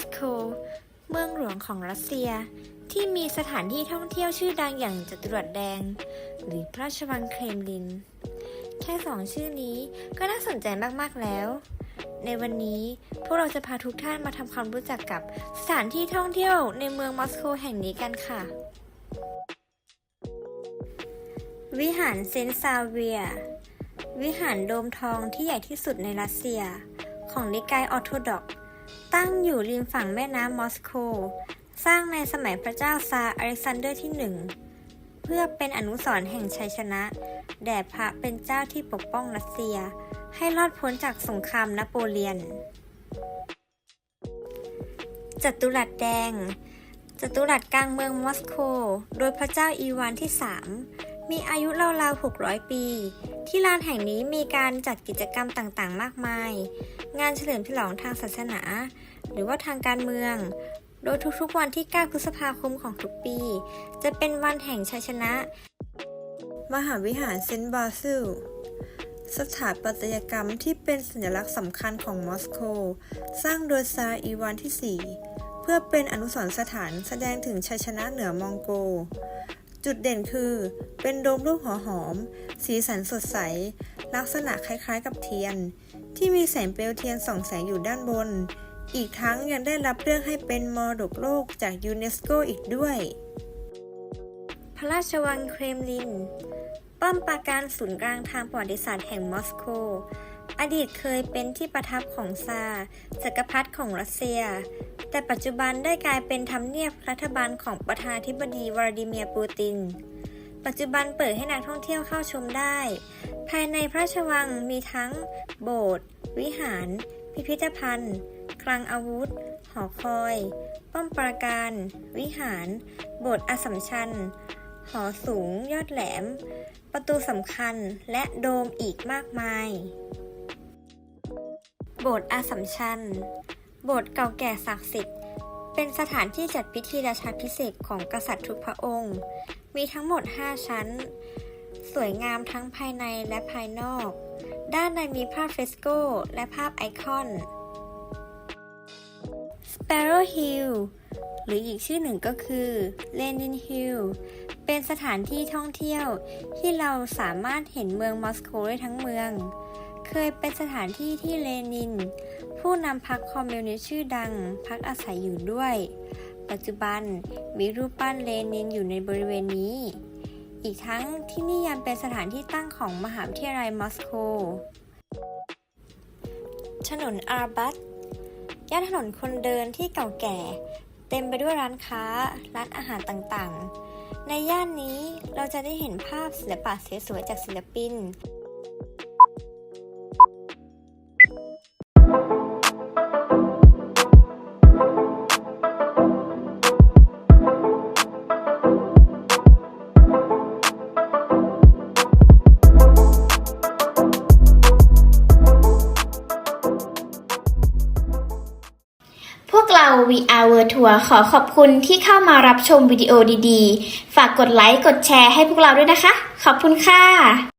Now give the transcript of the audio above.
สโก เมืองหลวงของรัสเซีย ที่มีสถานที่ท่องเที่ยวชื่อดังอย่างจัตุรัสแดง หรือพระราชวังเครมลิน แค่สองชื่อนี้ก็น่าสนใจมาก ๆ แล้ว ในวันนี้พวกเราจะพาทุกท่านมาทำความรู้จักกับสถานที่ท่องเที่ยวในเมืองมอสโกแห่งนี้กันค่ะ วิหารเซนต์ซาเวีย วิหารโดมทองที่ใหญ่ที่สุดในรัสเซีย ของนิกายออร์โธดอกซ์ ตั้งอยู่ริมฝั่งแม่น้ำมอสโก สร้างในสมัยพระเจ้าซาอเล็กซานเดอร์ที่หนึ่งเพื่อเป็นอนุสรณ์แห่งชัยชนะ แด่พระเป็นเจ้าที่ปกป้องรัสเซีย ให้รอดพ้นจากสงครามนโปเลียน จัตุรัสแดง จัตุรัสกลางเมืองมอสโก โดยพระเจ้าอีวานที่ 3 มีอายุราวๆ600 ปี ที่ลานแห่งนี้มีการจัดกิจกรรมต่างๆ มากมาย งานเฉลิมฉลองทางศาสนา หรือว่าทางการเมือง โดยทุกๆวันที่ 9 พฤษภาคมของทุกปี จะเป็นวันแห่งชัยชนะ มหาวิหารเซนต์บาซิล สถาปัตยกรรมที่เป็นสัญลักษณ์สำคัญของมอสโก สร้างโดยซาร์อีวานที่ 4 เพื่อเป็นอนุสรณ์สถานแสดงถึงชัยชนะเหนือมองโก จุดเด่นคือ เป็นโดมรูปหัวหอม สีสันสดใส ลักษณะคล้ายๆกับเทียน ที่มีแสงเปลวเทียนส่องแสงอยู่ด้านบน อีกทั้งยังได้รับเลือกให้เป็นมรดกโลกจากยูเนสโกอีกด้วย พระราชวังเครมลิน ป้อมปราการศูนย์กลางทางประวัติศาสตร์แห่งมอสโก อดีตเคยเป็นที่ประทับของซาจักรพรรดิของรัสเซีย แต่ปัจจุบันได้กลายเป็นทำเนียบรัฐบาลของประธานาธิบดีวลาดิเมียร์ปูติน ปัจจุบันเปิดให้นักท่องเที่ยวเข้าชมได้ ภายในพระราชวังมีทั้ง โบสถ์วิหาร พิพิธภัณฑ์ คลังอาวุธ หอคอย ป้อมปราการ วิหาร โบสถ์อสสัมชัญ หอสูงยอดแหลม ประตูสำคัญและโดมอีกมากมาย โบสถ์อาสัมชัญ โบสถ์เก่าแก่ศักดิ์สิทธิ์ เป็นสถานที่จัดพิธีราชาพิเศษของกษัตริย์ทุกพระองค์ มีทั้งหมด 5 ชั้น สวยงามทั้งภายในและภายนอก ด้านในมีภาพเฟสโกและภาพไอคอน Sparrow Hill หรืออีกชื่อหนึ่งก็คือ Lenin Hill เป็นสถานที่ท่องเที่ยวที่เราสามารถเห็นเมืองมอสโกได้ทั้งเมือง ยเป็นสถานที่ที่เลนิน ผู้นำพรรคคอมมิวนิสต์ชื่อดังพักอาศัยอยู่ด้วย ปัจจุบันมีรูปปั้นเลนินอยู่ในบริเวณนี้ อีกทั้งที่นี่ยังเป็นสถานที่ตั้งของมหาวิทยาลัยมอสโกถนนอาร์บัตย่านถนนคนเดินที่เก่าแก่ เต็มไปด้วยร้านค้า ร้านอาหารต่างๆ ในย่านนี้เราจะได้เห็นภาพศิลปะสวยๆจากศิลปิน VR World Tour ขอขอบคุณที่เข้ามารับชมวิดีโอดีๆ ฝากกดไลค์ กดแชร์ให้พวกเราด้วยนะคะ ขอบคุณค่ะ